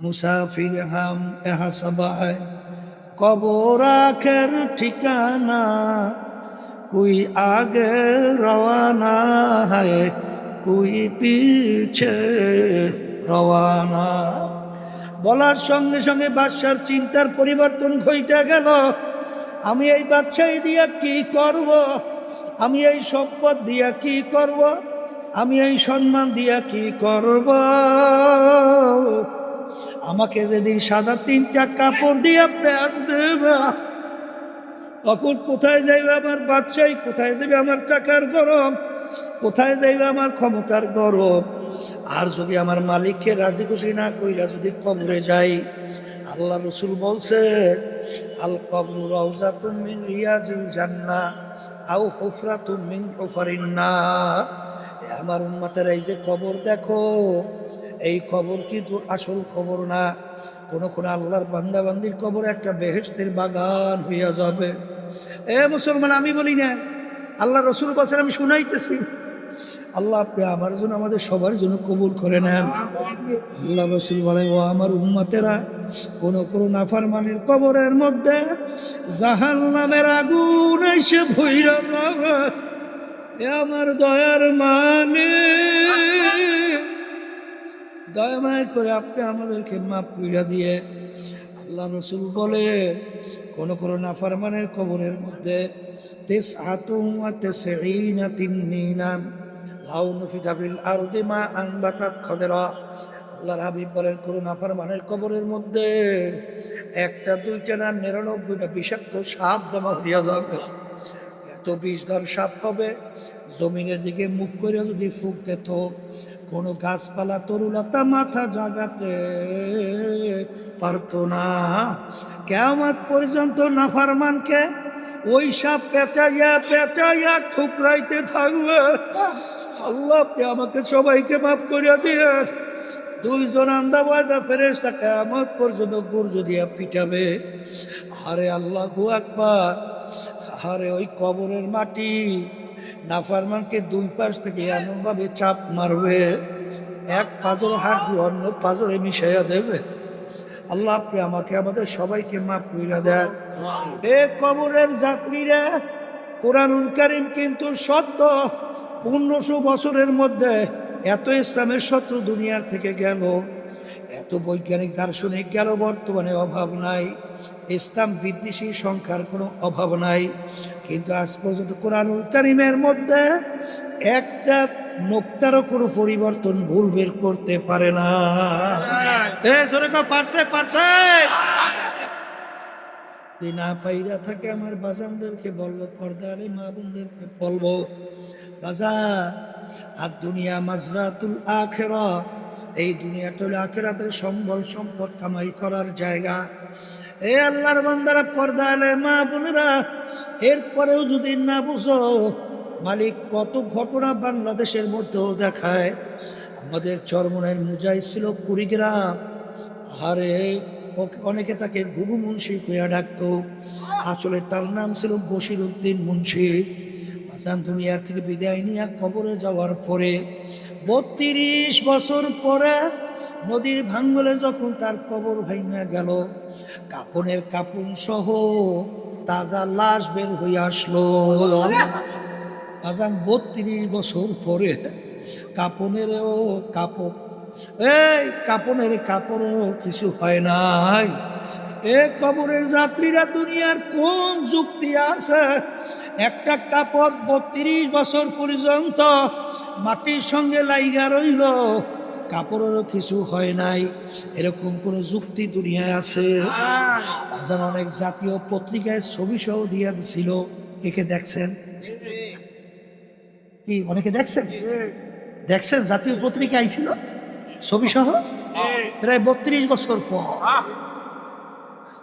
মুসাফির হাম এহা সবাই কবর আখের ঠিকানা। কুই আগে রওয়ানা হয়, কুই পিছে রওয়ানা। বলার সঙ্গে সঙ্গে বাদশার চিন্তার পরিবর্তন ঘটে গেল। আমি এই বাচ্চাই দিয়া কি করব? আমি এই সম্পদ দিয়া কি করব? আমি এই সম্মান দিয়া কি করব? আমাকে যেদিন সাদা তিনটা কাপড় দিয়ে পেঁয়াজ দেবে, তখন কোথায় যাইবে আমার বাচ্চাই কোথায় যাবে আমার টাকার গরম? কোথায় যাইবে আমার ক্ষমতার গরম? আর যদি আমার মালিককে রাজি খুশি না কইরা যদি কবরে যাই, আল্লাহ রসুল বলছে, আল কবর তুমিন জান্না আও হুফরা তুমিন হুফারিন না আমার উন্মাতের এই যে কবর, দেখো, এই কবর কিন্তু আসল কবর না। কোন কোন আল্লাহর বান্দাবান্দির কবর একটা বেহেস্তের বাগান হইয়া যাবে। এ মুসলমান, আমি বলি না, আল্লাহ রসুল বলছেন, আমি শুনাইতেছি। আল্লাহ আপনি আমার জন্য, আমাদের সবার জন্য কবুল করে নেন। আল্লাহ রসুল বলে, ও আমার উম্মতেরা, কোন কোনো নাফার নাফারমানের কবরের মধ্যে জাহান নামের আগুন এসে ভৈর যাবে। এ আমার দয়ার মানে। দয়া মায় করে আপনি আমাদেরকে মাফ কইরা দিয়ে আল্লাহ রসুল বলে, কোন কোন নাফারমানের কবরের মধ্যে তেস আতুমা তেসে ইনা তিন্নিনা, লাউ নফিকা ফিল আরদি মা আনবাতাত খদেরা। আল্লাহর হাবিব বলেন, কোন নাফারমানের কবরের মধ্যে একটা, দুইটা না নিরানব্বইটা বিষাক্ত সাপ জমা হইয়া যাবে। এত বিষধর সাপ হবে। জমিনের দিকে মুখ করে যদি ফুক তো কোনো গাছপালা, তরুলতা মাথা জাগাতে পারতো না। কেমন পর্যন্ত নাফারমানকে ওই সাপ পেঁচাইয়া পেঁচাইয়া ঠুকরাইতে থাকবে। আল্লাহ আমাকে সবাইকে মাফ করিয়া দিয়ে দুইজন আন্দাবাদা ফেরেস্তা কেমন পর্যন্ত গুর্জ দিয়া পিটাবে। আরে আল্লাহ আকবার। আরে ওই কবরের মাটি। নাফারমানকে দুই পাশ থেকে এমনভাবে চাপ মারবে, এক পাজর হাত অন্য পাজরে মিশাইয়া দেবে। আল্লাহ আপনি আমাকে, আমাদের সবাইকে মাফ কইরা দেন। এ কবরের যাত্রীরা, কোরআনুল কারিম কিন্তু সত্য। পনেরোশো বছরের মধ্যে এত ইসলামের শত্রু দুনিয়ার থেকে গেল। এত বৈজ্ঞানিক দার্শনিক গেল বর্তমানে অভাব নাই। ইসলাম বিদ্বেষী সংখ্যার কোনো অভাব নাই। কিন্তু আজ পর্যন্ত কোরআনুল কারিমের মধ্যে একটা নোক্তারও কোনো পরিবর্তন ভুল বের করতে পারে না। পারছে পারছে। না পাইরা থাকে আমার বাজানদেরকে বলব পর্দারে মা বোনদেরকে বলব বাজার আর দুনিয়া মাজরাতুল আখেরা এই দুনিয়াটা হলো আখেরাতের সম্বল সম্পদ কামাই করার জায়গা। এ আল্লাহর বান্দারা পর্দা আলে মা বোনেরা, এরপরেও যদি না বুঝো, মালিক কত ঘটনা বাংলাদেশের মধ্যেও দেখায়। আমাদের চরমনের মুজাই ছিল কুড়িগ্রাম। আরে অনেকে তাকে গুরু মুন্সি কইয়া ডাকতো। আসলে তার নাম ছিল বশির উদ্দিন মুন্সি। আসান দুনিয়ার থেকে বিদায় নিয়ে কবরে যাওয়ার পরে বত্রিশ বছর পরে নদীর ভাঙ্গলে যখন তার কবর ভাঙা গেল, কাপনের কাপন সহ তাজা লাশ বের হয়ে আসলো। আজান বত্রিশ বছর পরে কাপনেরও কাপড় এই কাপনের কাপড়ও কিছু হয় নাই। এ কবরের যাত্রীরা দুনিয়ার কোন যুক্তি আছে? একটা কাপড় বত্রিশ বছর পর্যন্ত মাটির সঙ্গে লাইগা রইল। কাপড়েরও কিছু হয় নাই। এরকম কোন যুক্তি দুনিয়ায় আছে? অনেক জাতীয় পত্রিকায় ছবি সহ দিয়ে দিছিল। কে কে দেখছেন? কি, অনেকে দেখছেন? দেখছেন? জাতীয় পত্রিকা আইছিল? ছবি সহ? প্রায় বত্রিশ বছর পর।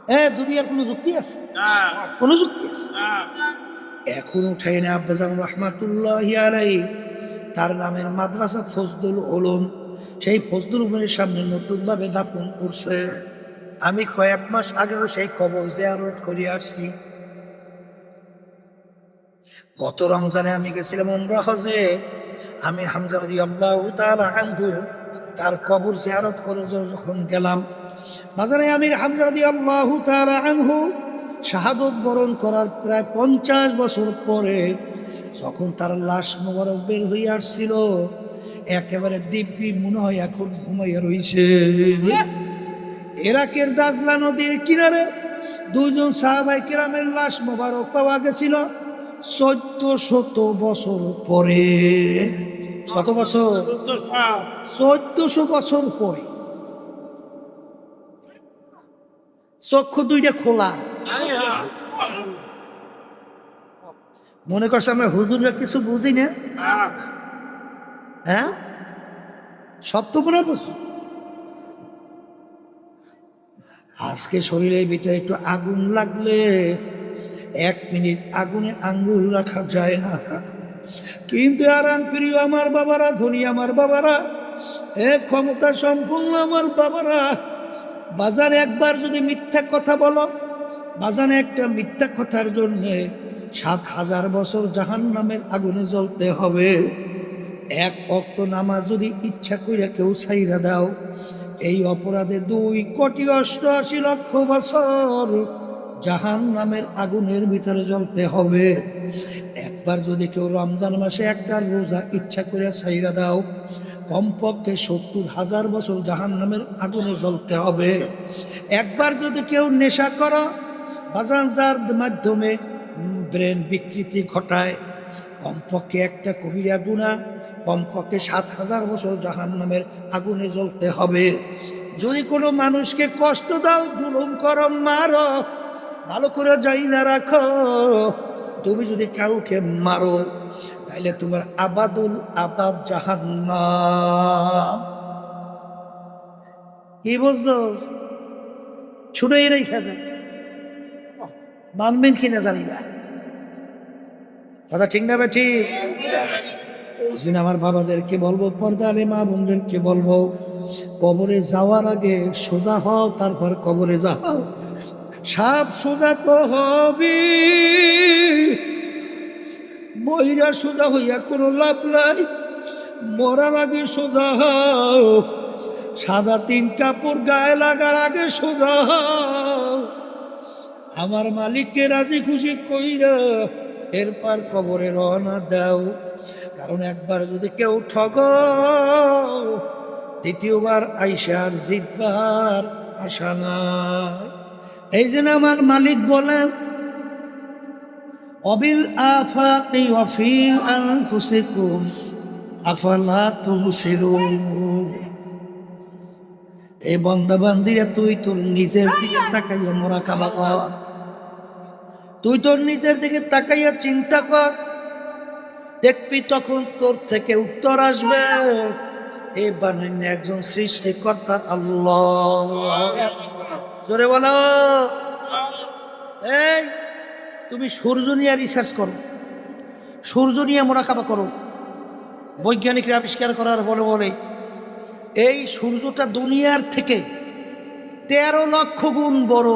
হ্যাঁ দুনিয়ার কোনো যুক্তি আছে? কোনো যুক্তি আছে? এখন উঠাই না আব্বাজান রহমাতুল্লাহ আলাই তার নামের মাদ্রাসা ফজদুল ওলম সেই ফজদুল উলমের সামনে নতুনভাবে দাফন করছে। আমি কয়েক মাস আগেও সেই খবর জিয়ারত করে আসছি। গত রমজানে আমি গেছিলাম উমরা হজে। আমি হামজা রাজি আল্লাহ তাআলা আনহু, তার কবর জিয়ারত করে যখন গেলাম। বাজারে আমির হামজাদি আল্লাহ তাআলা আনহু শাহাদত বরণ করার প্রায় পঞ্চাশ বছর পরে যখন তার লাশ মোবারক বের হয়ে আসছিল একেবারে দিব্যি মনে হয় এখন ঘুমাইয়া রইছে। এরাকের দাজলা নদীর কিনারে দুজন সাহাবাই কেরামের লাশ মোবারক পাওয়া গেছিল চোদ্দ শত বছর পরে। কত বছর? চোদ্দশো বছর পরে। চক্ষু দুইটা খোলা। মনে করছে আমরা হুজুররা কিছু বুঝি না? হ্যাঁ? সব তো মনে বুঝি আজকে শরীরের ভিতরে একটু আগুন লাগলে এক মিনিট আগুনে আঙ্গুল রাখা যায় না। কিন্তু আরাম প্রিয় আমার বাবারা, ধনী আমার বাবারা, এ ক্ষমতা সম্পূর্ণ আমার বাবারা বাজারে একবার যদি মিথ্যা কথা বলো, বাজারে একটা মিথ্যা কথার জন্যে সাত হাজার বছর জাহান নামের আগুনে জ্বলতে হবে। এক অক্ত নামাজ যদি ইচ্ছা করিয়া কেউ ছাইরা দাও, এই অপরাধে দুই কোটি অষ্টআশি লক্ষ বছর জাহান নামের আগুনের ভিতরে জ্বলতে হবে। একবার যদি কেউ রমজান মাসে একটা রোজা ইচ্ছা করে ছাইরা দাও কমপক্ষে সত্তর হাজার বছর জাহান নামের আগুনে জ্বলতে হবে। একবার যদি কেউ নেশা করো বাজান যার মাধ্যমে ব্রেন বিকৃতি ঘটায়, কমপক্ষে একটা কবিরা গুণা, কমপক্ষে সাত হাজার বছর জাহান নামের আগুনে জ্বলতে হবে। যদি কোনো মানুষকে কষ্ট দাও, জুলুম করো, মারো, ভালো করে যাই না রাখো, তুমি যদি কাউকে মারো তাইলে তোমার আবাদুল আবাদ জাহান্নাম। কি বুঝছ ছুটেই রেখা যায় মানবেন কিনা জানি না। কথা ঠিক না বা ঠিক? ওইদিন আমার বাবাদেরকে বলব, পর্দারে মা বোনদেরকে বলব, কবরে যাওয়ার আগে সোজা হও, তারপর কবরে যাও। সাপ সোজা তো হবে বইরা সোজা হইয়া কোনো লাভ নাই। মরার আগে সোজা হও। সাদা তিন কাপড় গায়ে লাগার আগে সোজা হও। আমার মালিককে রাজি খুশি কইরা এরপর খবরে রওনা দাও। কারণ একবার যদি কেউ ঠগ দ্বিতীয়বার আইসার জিতবার আশা নাই। এই জন্য আমার মালিক বলেন অবিল আফাকি অফিল আনফুসিকুম আফালা তুবসিরুন এই বন্দাবান্দিরা, তুই তোর নিজের দিকে তাকাইয়া মোরা কাবা কর। তুই তোর নিজের দিকে তাকাইয়া চিন্তা কর। দেখবি তখন তোর থেকে উত্তর আসবে। এ বানান্য একজন সৃষ্টিকর্তা আল্লাহ। জোরে বলো। এই তুমি সূর্য নিয়ে রিসার্চ করো। সূর্য নিয়ে মোরাকাবা করো। বৈজ্ঞানিকরা আবিষ্কার করার বলে বলে, এই সূর্যটা দুনিয়ার থেকে তেরো লক্ষ গুণ বড়।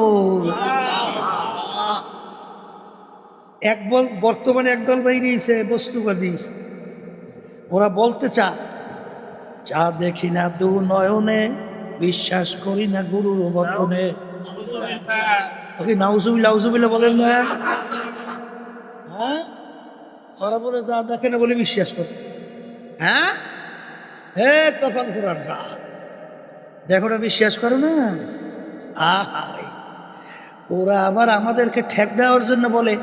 এক বল, বর্তমানে একদল বেরিয়েছে বস্তুবাদী। ওরা বলতে চা যা দেখি না দু নয়নে বিশ্বাস করি না গুরুর বচনে ওকে নাউজুবিল্লা নাউজুবিল্লা বলেন না। হ্যাঁ? ওরা বলে যা দেখে না বলে বিশ্বাস করে। হ্যাঁ? হে তখন পুরার যা। দেখো না বিশ্বাস করো না? আহারে। ওরা আবার আমাদেরকে ঠেক দেওয়ার জন্য বলে।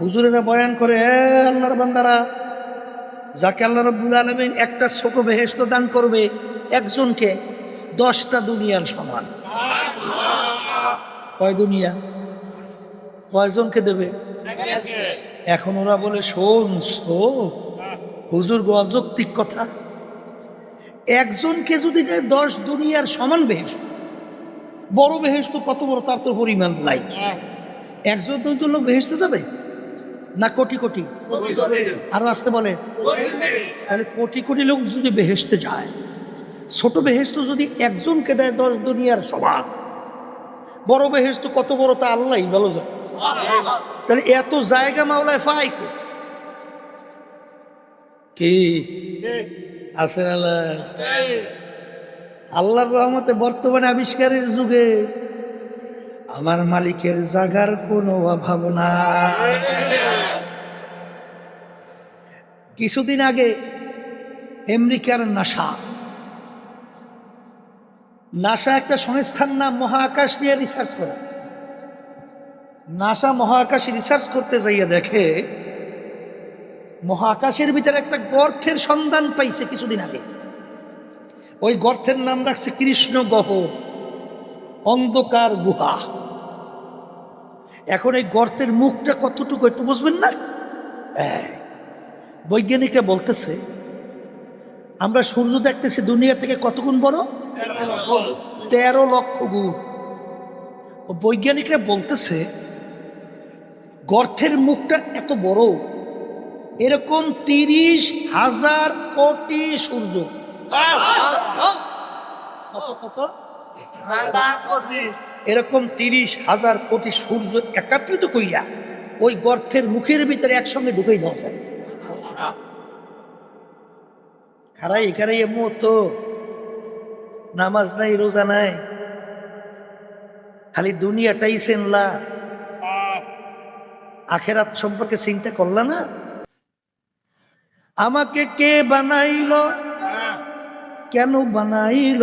হুজুরেরা বয়ান করে, এ আল্লাহর বান্দারা, যাকে আল্লাহ রব্বুল আলমিন একটা ছোট বেহেস্ত দান করবে, একজনকে দশটা দুনিয়ার সমান। কয় দুনিয়া? কয়জনকে দেবে? এখন ওরা বলে, শোন হুজুর অযৌক্তিক কথা। একজনকে যদি দেয়, দশ দুনিয়ার সমান বেহেস বড় বেহেস তো কত বড়, তার তো পরিমাণ নাই। একজন দুজন লোক বেহেসতে যাবে? না কোটি কোটি? আরও আসতে বলে। তাহলে কোটি কোটি লোক যদি বেহেসতে যায়, ছোট বেহেস্ত যদি একজনকে দেয়, দশ দুনিয়ার সমান। বড় বেহেস্ত কত বড় তা আল্লাহ ভালো যায় তাহলে এত জায়গা মাওলায় ফাই কি? আছে আল্লাহ। আল্লাহর রহমতে বর্তমানে আবিষ্কারের যুগে আমার মালিকের জাগার কোনো অভাব না কিছুদিন আগে আমেরিকার নাসা নাসা একটা সংস্থার নাম মহাকাশ নিয়ে রিসার্চ করে। নাসা মহাকাশ রিসার্চ করতে যাইয়া দেখে, মহাকাশের ভিতরে একটা গর্থের সন্ধান পাইছে কিছুদিন আগে। ওই গর্থের নাম রাখছে কৃষ্ণ গহ অন্ধকার গুহা। এখন এই গর্তের মুখটা কতটুকু একটু বুঝবেন না? বৈজ্ঞানিকরা বলতেছে আমরা সূর্য দেখতেছি দুনিয়া থেকে কত গুণ বড়? তেরো লক্ষ গুণ। বৈজ্ঞানিকরা বলতেছে গর্থের মুখটা এত বড়, এরকম তিরিশ হাজার কোটি সূর্য? এরকম তিরিশ হাজার কোটি সূর্য একাত্রিত কইরা ওই গর্থের মুখের ভিতরে একসঙ্গে ঢুকেই দেওয়া যায়। খারাই খারাই এমন তো। নামাজ নাই, রোজা নাই। খালি দুনিয়াটাই সেনলা। আখেরাত সম্পর্কে চিন্তা করলা না? আমাকে কে বানাইল? কেন বানাইল?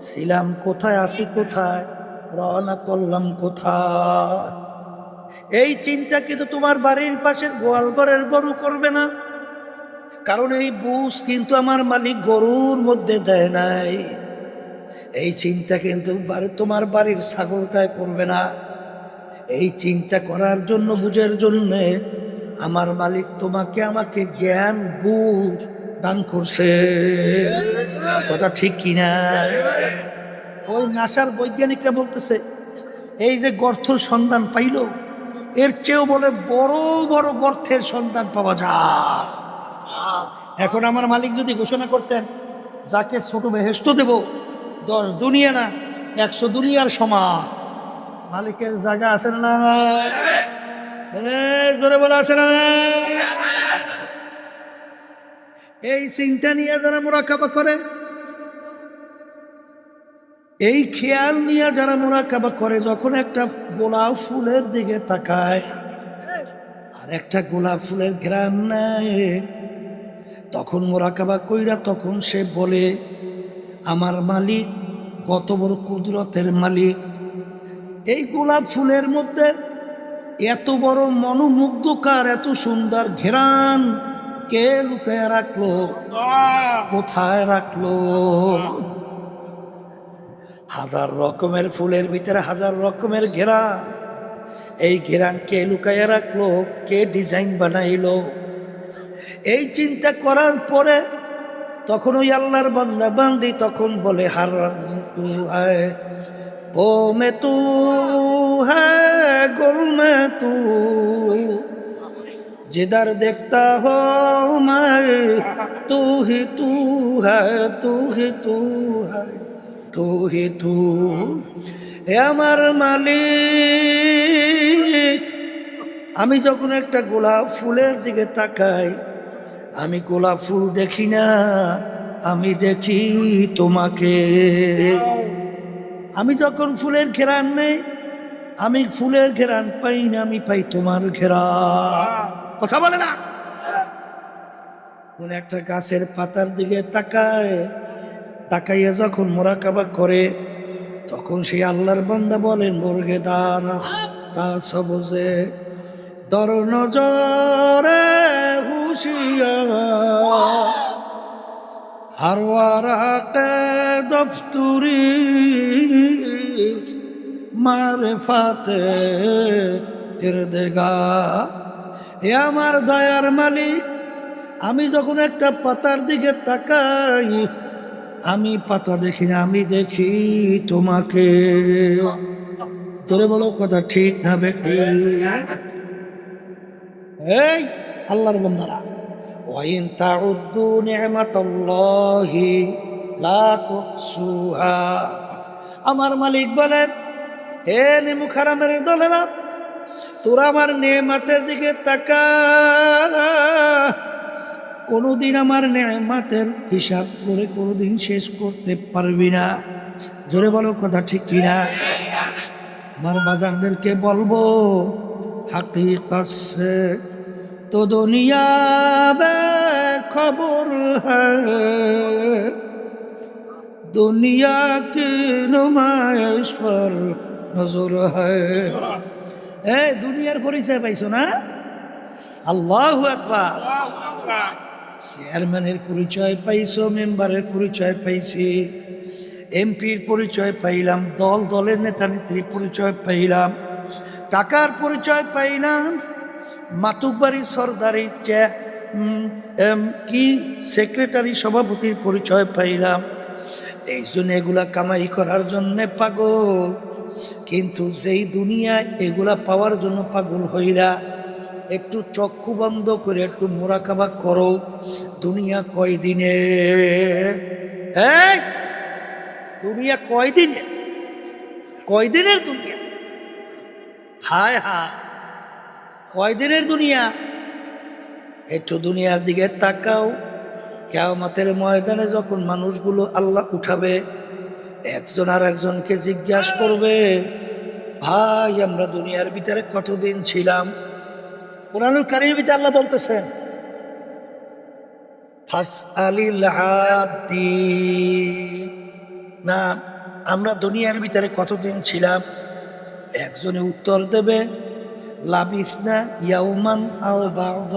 ছিলাম কোথায় আসি কোথায়? রওনা করলাম কোথায়? এই চিন্তা কিন্তু তোমার বাড়ির পাশের গোয়াল ঘরের গরু করবে না? কারণ এই বুঝ কিন্তু আমার মালিক গরুর মধ্যে দেয় নাই। এই চিন্তা কিন্তু তোমার বাড়ির ছাগলটায় করবে না। এই চিন্তা করার জন্য, বুঝের জন্যে আমার মালিক তোমাকে আমাকে জ্ঞান, বুঝ দান করছে। কথা ঠিক কিনা? ওই নাসার বৈজ্ঞানিকরা বলতেছে, এই যে গর্থর সন্ধান পাইল, এর চেয়েও বলে বড় বড় গর্থের সন্ধান পাওয়া যায়। এখন আমার মালিক যদি ঘোষণা করতেন, যাকে ছোট বেহেস্ত দেব, দশ দুনিয়া না, একশো দুনিয়ার সমান মালিকের জায়গা আছে না জোরে বলে, আছে না? এই চিন্তা নিয়ে যারা মোরাকাবা করে, এই খেয়াল নিয়ে যারা মোরাকাবা করে, যখন একটা গোলাপ ফুলের দিকে তাকায়, আর একটা গোলাপ ফুলের গ্রাম নেয় তখন মোরাকাবা কইরা তখন সে বলে, আমার মালিক, কত বড় কুদরতের মালিক। এই গোলাপ ফুলের মধ্যে এত বড় মনোমুগ্ধকার, এত সুন্দর ঘেরান কে লুকায় রাখল? কোথায় রাখল? হাজার রকমের ফুলের ভিতরে হাজার রকমের ঘেরা এই ঘেরান কে লুকাইয়া রাখল? কে ডিজাইন বানাইলো? এই চিন্তা করার পরে তখন ওই আল্লাহর বান্দা বান্দি তখন বলে হার তু হ্যায় ও মে তু হ্যায় গোল মে তু जिधर देखता हो मैं तू ही तू है तू ही तू है तू ही तू হে আমার মালিক আমি যখন একটা গোলাপ ফুলের দিকে তাকাই আমি গোলাপ ফুল দেখি না, আমি দেখি তোমাকে। আমি যখন ফুলের ঘেরান নেই, আমি ফুলের ঘেরান পাই না, আমি পাই তোমার ঘেরা। কথা বলে না। কোন একটা গাছের পাতার দিকে তাকায়, তাকাইয়া যখন মোরাকাবা করে, তখন সেই আল্লাহর বান্দা বলেন, বর্গে দানা তা সবজে, দর নজরে হুশিয়ার দফতুরি মারে ফাতে দেগা এ আমার দয়ার মালিক আমি যখন একটা পাতার দিকে তাকাই আমি পাতা দেখি না আমি দেখি তোমাকে। তোরে বলো কথা ঠিক না বেটি এই আল্লাহর বন্দারা আমার মালিক বলেন, হে নিমু খারামের দলেরা, তোরা আমার নেমাতের দিকে তাকা কোনোদিন আমার নেমাতের হিসাব করে কোনোদিন শেষ করতে পারবি না। জোরে বলো, কথা ঠিক কিনা আমার বাজারদেরকে বলব, হাকিকত তো দুনিয়া খবর দুনিয়া কি নুমায়শ নজর এ, দুনিয়ার পরিচয় পাইছো না? আল্লাহ চেয়ারম্যানের পরিচয় পাইছো, মেম্বারের পরিচয় পাইছি, এমপির পরিচয় পাইলাম, দল, দলের নেতা নেত্রীর পরিচয় পাইলাম, টাকার পরিচয় পাইলাম মাতুবাড়ি সর্দারি চে- উম, এম, কি সেক্রেটারি সভাপতির পরিচয় পাইলাম। এই জন্য এগুলা কামাই করার জন্য পাগল। কিন্তু যেই দুনিয়ায় এগুলা পাওয়ার জন্য পাগল হইরা একটু চক্ষু বন্ধ করে একটু মোরাকাবা করো। দুনিয়া কয়দিনে? এই দুনিয়া কয়দিনে? কয়দিনের দুনিয়া? হায় হায়। কয়দিনের দুনিয়া? একটু দুনিয়ার দিকে তাকাও। কেয়ামতের ময়দানে যখন মানুষগুলো আল্লাহ উঠাবে, একজন আর একজনকে জিজ্ঞাসা করবে, ভাই, আমরা দুনিয়ার ভিতরে কতদিন ছিলাম? কোরআনুল কারির ভিতরে আল্লাহ বলতেছেন না, আমরা দুনিয়ার ভিতরে কতদিন ছিলাম? একজনে উত্তর দেবে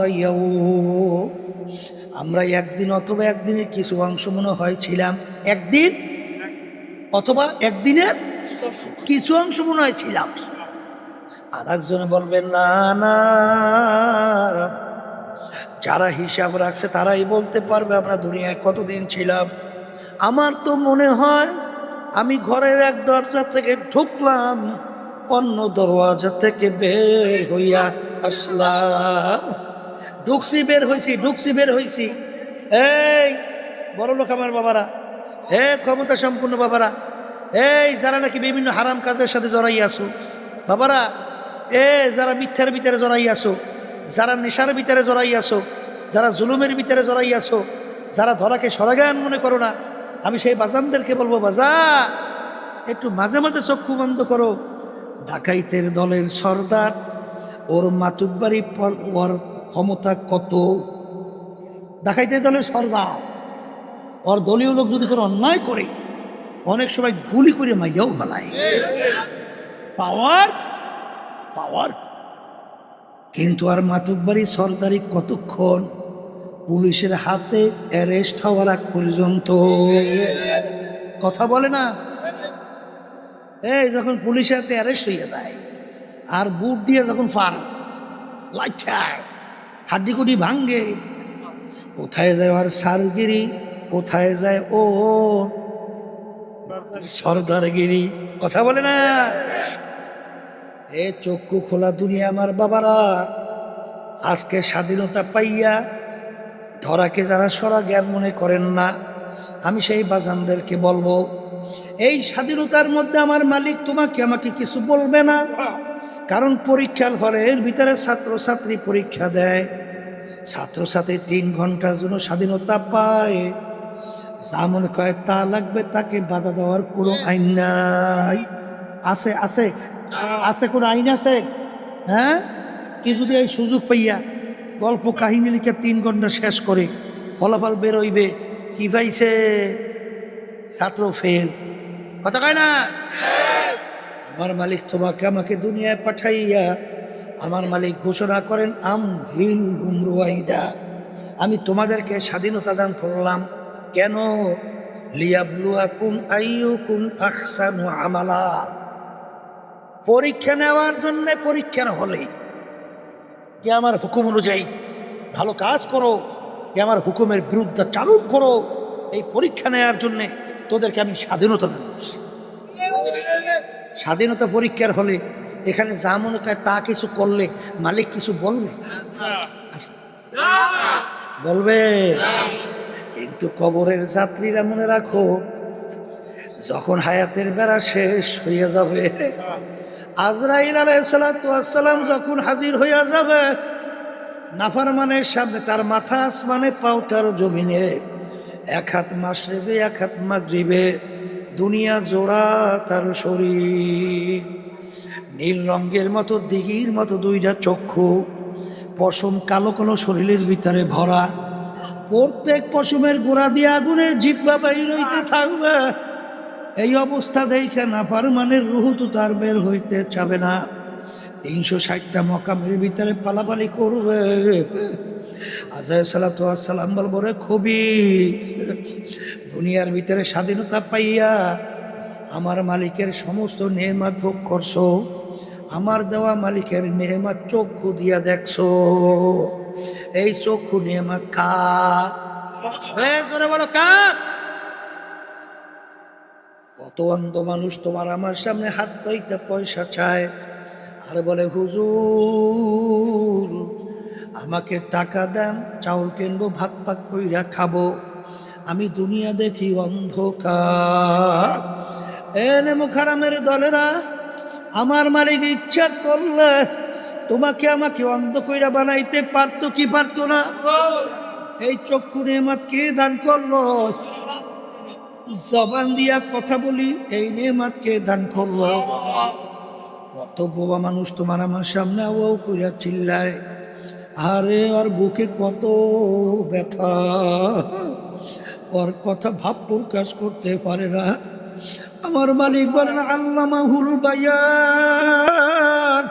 ইয়াউ আমরা একদিন অথবা একদিনের কিছু অংশ মনে হয় ছিলাম। একদিন? অথবা একদিনের কিছু অংশ মনে হয় ছিলাম। আর একজনে বলবেন, না না। যারা হিসাব রাখছে তারাই বলতে পারবে, আমরা দুনিয়ায় কতদিন ছিলাম? আমার তো মনে হয় আমি ঘরের এক দরজা থেকে ঢুকলাম। অন্য দরওয়াজা থেকে বের হইয়া আসলাম ঢুকছি, বের হয়েছি ঢুকছি, বের হয়েছি এই, বড় লোক আমার বাবারা। হে ক্ষমতা সম্পূর্ণ বাবারা। এই, যারা নাকি বিভিন্ন হারাম কাজের সাথে জড়াই আসো বাবারা, এ, যারা মিথ্যার ভিতরে জড়াই আসো যারা নেশার ভিতরে জড়াই আসো যারা জুলুমের ভিতরে জড়াই আসো যারা ধরাকে সরাগান মনে করো না, আমি সেই বাজানদেরকে বলব, বাজা, একটু মাঝে মাঝে চক্ষু বন্ধ করো। ডাকাইতের দলের সর্দার, ওর মাতুব্বাড়ি পর- ওর ক্ষমতা কত? ডাকাইতে দলের সর্দার, ওর দলীয় লোক যদি কোনো অন্যায় করে, অনেক সময় গুলি করে মাইয়াও মালায় পাওয়ার? পাওয়ার? কিন্তু আর মাতুব্বাড়ি সর্দারি কতক্ষণ? পুলিশের হাতে অ্যারেস্ট হওয়ার আগ পর্যন্ত। কথা বলে না? এই যখন পুলিশের হাতে অ্যারেস্ট হয়ে যায়, আর বুট দিয়ে যখন ফার লাইছায় হাড্ডিকুটি ভাঙ্গে, কোথায় যায় আর সারগিরি, কোথায় যায় ও সর্দারগিরি কথা বলে না। এ চক্ষু খোলা দুনিয়া আমার বাবারা, আজকে স্বাধীনতা পাইয়া ধরাকে যারা সরা জ্ঞান মনে করেন না, আমি সেই বাজানদেরকে বলব এই স্বাধীনতার মধ্যে আমার মালিক তোমাকে আমাকে কিছু বলবে না। কারণ পরীক্ষার হলে এর ভিতরে ছাত্রছাত্রী পরীক্ষা দেয়। ছাত্রছাত্রী তিন ঘণ্টার জন্য স্বাধীনতা পায়। যা মনে করে তা লাগবে, তাকে বাধা দেওয়ার কোনো আইন নাই। আছে আছে? আছে কোনো আইন আছে? হ্যাঁ? কি যদি এই সুযোগ পাইয়া গল্প কাহিনী লিখে তিন ঘণ্টা শেষ করে, ফলাফল বেরোইবে কি পাইছে? ছাত্র ফেল কথা কয় না? আমার মালিক তোমাকে আমাকে দুনিয়ায় পাঠাইয়া আমার মালিক ঘোষণা করেন, আম হিল গুমরুয়াইদা আমি তোমাদেরকে স্বাধীনতা দান করলাম। কেন? আমালা। পরীক্ষা নেওয়ার জন্য পরীক্ষার হলে যে আমার হুকুম অনুযায়ী ভালো কাজ করো। যে আমার হুকুমের বিরুদ্ধে চালু করো। এই পরীক্ষা নেওয়ার জন্যে তোদেরকে আমি স্বাধীনতা দান করছি স্বাধীনতা পরীক্ষার হলে এখানে যা মনে হয় তা কিছু করলে মালিক কিছু বলবে? বলবে। কিন্তু কবরের যাত্রীরা মনে রাখো, যখন হায়াতের বেড়া শেষ হইয়া যাবে, আজরাইল আলাইসালাম যখন হাজির হইয়া যাবে, নাফারমানের সামনে তার মাথা আসমানে পাও তার জমিনে এক হাত মাসরেবে এক হাত মাগরিবে, দুনিয়া জোড়া তার শরীর। নীল রঙের মতো, দিঘির মতো দুইটা চক্ষু, পশম কালো কালো শরীরের ভিতরে ভরা। প্রত্যেক পশমের গোড়া দিয়ে আগুনের জিব্বা বাইর থাকবে। এই অবস্থা দেখে না পারমানের রুহু তো তার বের হইতে চাবে না। তিনশো ষাটটা মকামের ভিতরে পালাপালি করবে। আজহার সালাম বলব রে খুবই। দুনিয়ার ভিতরে স্বাধীনতা পাইয়া আমার মালিকের সমস্ত নেমাত ভোগ করছ আমার দেওয়া মালিকের নেমাত চক্ষু দিয়া দেখছ। এই চক্ষু নেমাত কার? এ, বলো কার? কত অন্ধ মানুষ তোমার আমার সামনে হাত পাইতে পয়সা চায়। আর বলে, হুজুর, আমাকে টাকা দেন, চাউল কিনবো, ভাত পাক কইরা খাব। আমি দুনিয়া দেখি অন্ধকার। এনে মুখারামের দলেরা, আমার মালিক ইচ্ছা করলে তোমাকে আমাকে অন্ধ কইরা বানাইতে পারতো কি পারতো না? এই চক্ষু নেমাত কে দান করল? জবান দিয়া কথা বলি, এই নেমাত কে দান করল? কত বোবা মানুষ তোমার আমার সামনে ও কইরা চিল্লায়। আরে ওর বুকে কত ব্যথা। ওর কথা ভাব প্রকাশ করতে পারে না। আমার মালিক বলেন, আল্লামাহুল বায়ান,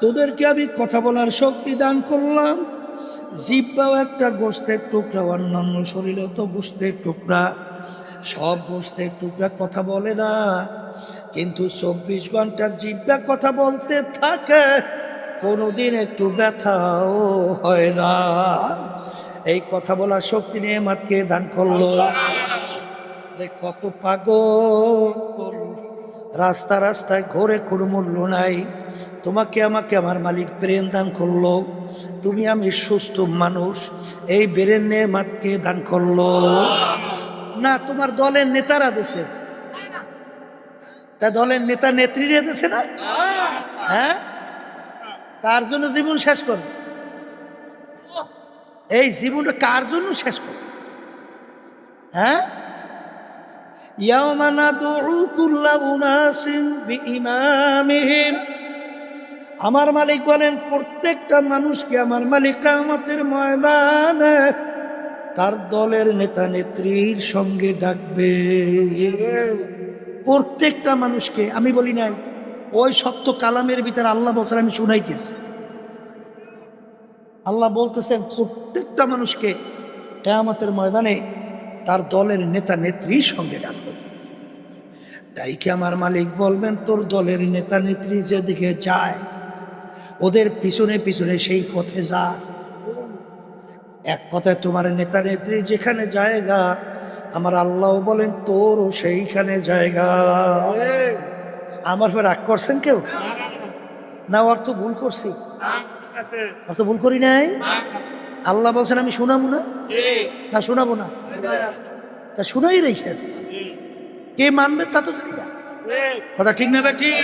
তোদেরকে আমি কথা বলার শক্তি দান করলাম। জিব্বাও একটা গোস্তের টুকরা, অন্যান্য শরীরেও তো গোস্তের টুকরা। সব গোস্তের টুকরা কথা বলে না। কিন্তু চব্বিশ ঘণ্টা জিব্বা কথা বলতে থাকে, কোনোদিন একটু ব্যথাও হয় না। এই কথা বলার শক্তি নিয়ে মাতকে দান করল। কত পাগল। রাস্তা রাস্তায় ঘোরে কোনো মূল্য নাই। তোমাকে, আমাকে আমার মালিক ব্রেন দান করল। তুমি আমি সুস্থ মানুষ। এই ব্রেন নিয়ে মাতকে দান করল। না, তোমার দলের নেতারা দেশে তা দলের নেতা নেত্রীরা দেশে না? হ্যাঁ? কার জন্য জীবন শেষ কর এই জীবনটা কার জন্য শেষ কর হ্যাঁ? আমার মালিক বলেন, প্রত্যেকটা মানুষকে আমার মালিক কামতের ময়দানে তার দলের নেতা নেত্রীর সঙ্গে ডাকবে। প্রত্যেকটা মানুষকে, আমি বলি নাই, ওই সত্য কালামের ভিতরে আল্লাহ বলছেন, আমি শুনাইতেছি। আল্লাহ বলতেছেন, প্রত্যেকটা মানুষকে কেয়ামতের ময়দানে তার দলের নেতা নেত্রীর সঙ্গে ডাকবে। তাই কি আমার মালিক বলবেন, তোর দলের নেতা নেত্রী যেদিকে যায়, ওদের পিছনে পিছনে সেই পথে যা। এক কথায় তোমার নেতা নেত্রী যেখানে জায়গা আমার আল্লাহ বলেন, তোরও সেইখানে জায়গা। আমার ফের রাগ করছেন কেউ? না অর্থ ভুল করছি। অর্থ ভুল করি নাই? আল্লাহ বলছেন, আমি শোনাবো না? না, শোনাবো না। তা শোনাই রেখে কে মানবে তা তো জানি না। কথা ঠিক না ঠিক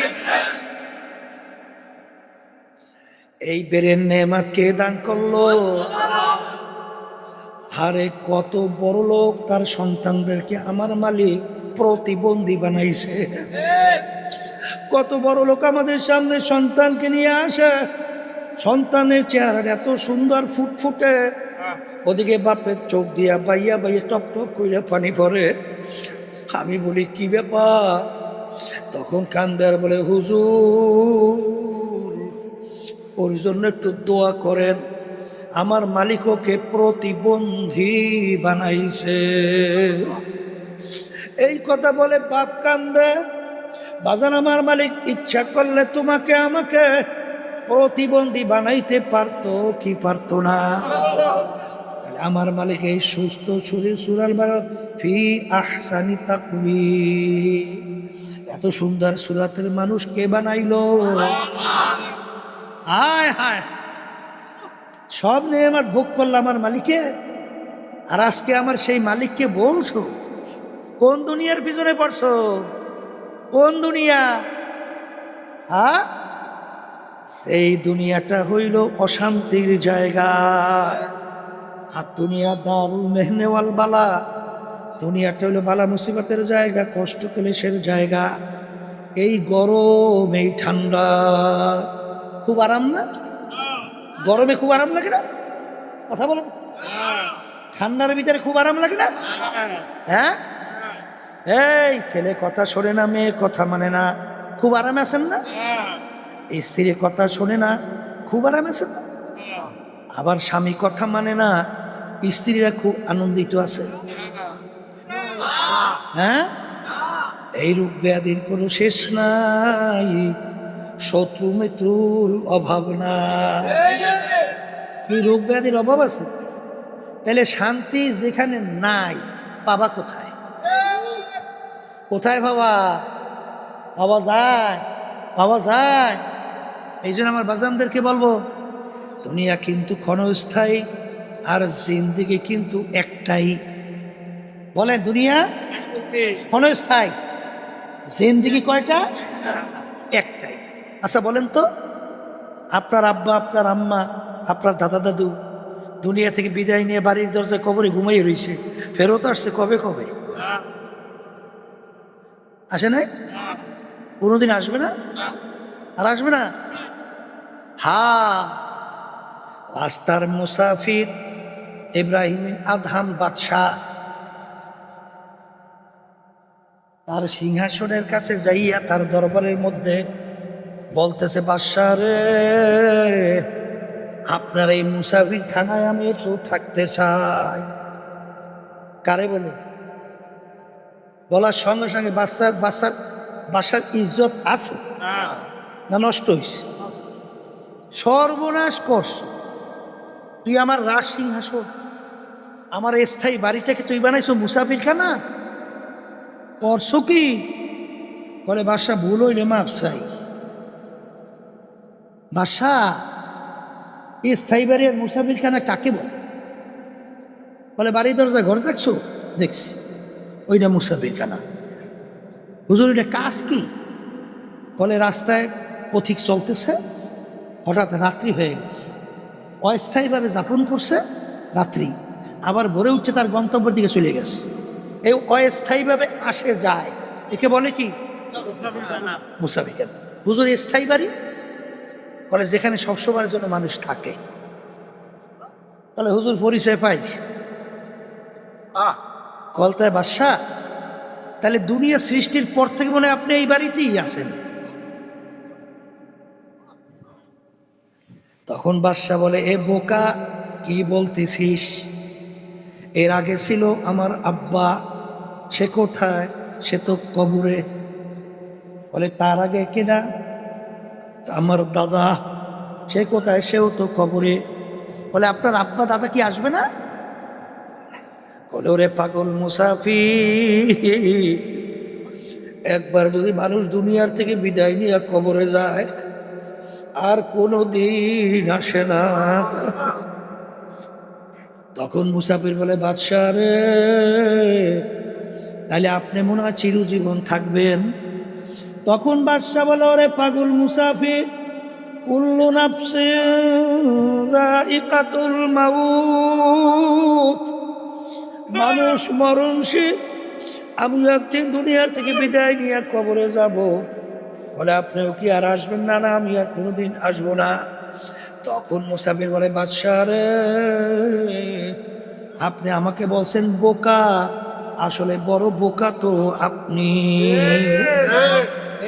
এই বেরেন নেমাত কে দান করল? হারে কত বড় লোক তার সন্তানদেরকে আমার মালিক প্রতিবন্ধী বানাইছে। কত বড় লোক আমাদের সামনে সন্তানকে নিয়ে আসে। সন্তানের চেহারা এত সুন্দর ফুটফুটে। ওদিকে বাপের চোখ দিয়া বাইয়া বাইয়া টপ টপ কইরা পানি পরে আমি বলি, কি ব্যাপার? তখন কান্দার বলে, হুজুর, ওর জন্য একটু দোয়া করেন। আমার মালিক ওকে প্রতিবন্ধী বানাইছে। এই কথা বলে বাপ কান্দে। বাজান, আমার মালিক ইচ্ছা করলে তোমাকে আমাকে প্রতিবন্ধী বানাইতে পারত কি পারত না? আমার মালিক এই সুস্থ শরীর সুরাল ফি আহসানি তাকবি এত সুন্দর সুরাতের মানুষ কে বানাইলো? হায় হায়। সব নিয়ে আমার ভোগ করলাম আমার মালিকে। আর আজকে আমার সেই মালিককে বলছো, কোন দুনিয়ার পিছনে পড়ছো? কোন দুনিয়া? হ্যাঁ? সেই দুনিয়াটা হইল অশান্তির জায়গা। আর দুনিয়া দারুল মেহনেওয়াল বালা। দুনিয়াটা হইল বালা মুসিবতের জায়গা, কষ্ট ক্লেশের জায়গা। এই গরম, এই ঠান্ডা। খুব আরাম না? গরমে খুব আরাম লাগে না? কথা বলো। ঠান্ডার ভিতরে খুব আরাম লাগে না? হ্যাঁ? এই, ছেলে কথা শোনে না, মেয়ে কথা মানে না। খুব আরামে আছেন না? স্ত্রীর কথা শোনে না, খুব আরামে আছেন না? আবার স্বামী কথা মানে না, স্ত্রীরা খুব আনন্দিত আছে। হ্যাঁ? এইরূপ ব্যাধির কোনো শেষ নাই। শত্রু মিত্রুর অভাব নাই এই রোগ ব্যাধির অভাব আছে? তাহলে শান্তি যেখানে নাই পাবা কোথায়? কোথায় বাবা? বাবা যায় বাবা যায়। এই জন্য আমার বাজানদেরকে বলব, দুনিয়া কিন্তু ক্ষণস্থায়ী, আর জিন্দিগি কিন্তু একটাই। বলেন, দুনিয়া ক্ষণস্থায়ী, জিন্দিগি কয়টা? একটাই। আচ্ছা বলেন তো, আপনার আব্বা, আপনার আম্মা, আপনার দাদা, দাদু দুনিয়া থেকে বিদায় নিয়ে বাড়ির দরজায় কবরে ঘুমাই রয়েছে ফেরত আসছে কবে কবে? আসে নাই? কোনোদিন আসবে না? আর আসবে না? হা, রাস্তার মুসাফির ইব্রাহিম আধাম বাদশাহ। তার সিংহাসনের কাছে যাইয়া তার দরবারের মধ্যে বলতেছে বাদশাহ রে আপনার এই মুসাফির খানায় আমি একটু থাকতে চাই। কারে বলে? বলার সঙ্গে সঙ্গে বাচ্চার বাচ্চার বাসার ইজ্জত আছে? না। নষ্ট হয়েছে সর্বনাশ করছ। তুই আমার রাজ সিংহাসন আমার স্থায়ী বাড়িটাকে তুই বানাইছো মুসাফির খানা করছ কি? বলে বাসা ভুল হইলে মাপ চাই। বাসা স্থায়ী বাড়ি আর মুসাফির খানা কাকে বলে? বলে বাড়ি দরজা ঘর দেখছ? দেখছি। ওইটা মুসাফির খানা হুজুর এটা কাজ কি? বলে রাস্তায় পথিক চলতেছে হঠাৎ রাত্রি হয়ে গেছে। অস্থায়ীভাবে যাপন করছে রাত্রি। আবার ভরে উঠছে তার গন্তব্যের দিকে চলে গেছে। এই অস্থায়ীভাবে আসে যায়। একে বলে কি? মুসাফির খানা হুজুর স্থায়ী বাড়ি? বলে যেখানে সবসময়ের জন্য মানুষ থাকে। তাহলে হুজুর পরিচয় পাইছি কলতায় বাদশাহ তাহলে দুনিয়া সৃষ্টির পর থেকে মনে আপনি এই বাড়িতেই আছেন। তখন বাদশাহ বলে এ বোকা কি বলতেছিস? এর আগে ছিল আমার আব্বা সে কোথায়? সে তো কবরে। বলে তার আগে কিনা আমার দাদা, সে কোথায়? সেও তো কবরে বলে, আপনার আব্বা দাদা কি আসবে না? ওরে পাগল মুসাফি একবার যদি মানুষ দুনিয়ার থেকে বিদায় নিয়ে কবরে যায়, আর কোনো দিন আসে না। তখন মুসাফির বলে, বাদশাহ রে তাহলে আপনি মনে হয় চিরজীবন থাকবেন। তখন বাদশাহ বলে, ওরে পাগল মুসাফির, কুল্লু নাফসে রাইকাতুল মাউত। মানুষ মরণশীল, আমি একদিন দুনিয়ার থেকে বিদায় নিয়ে কবরে যাব। বলে, আপনিও কি আর আসবেন? না না, আমি আর কোনোদিন আসব না। তখন মুসাফির বলে, বাদশাহ রে, আপনি আমাকে বলছেন বোকা। আসলে বড় বোকা তো আপনি।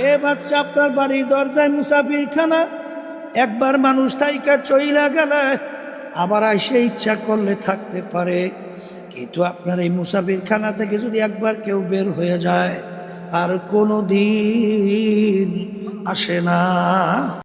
এ বাচ্চা আপনার বাড়ির দরজায় মুসাফির খানা একবার মানুষ তাইকা চইলা গেলে আবার আইসে ইচ্ছা করলে থাকতে পারে। কিন্তু আপনার এই মুসাফির খানা থেকে যদি একবার কেউ বের হয়ে যায়, আর কোনো দিন আসে না।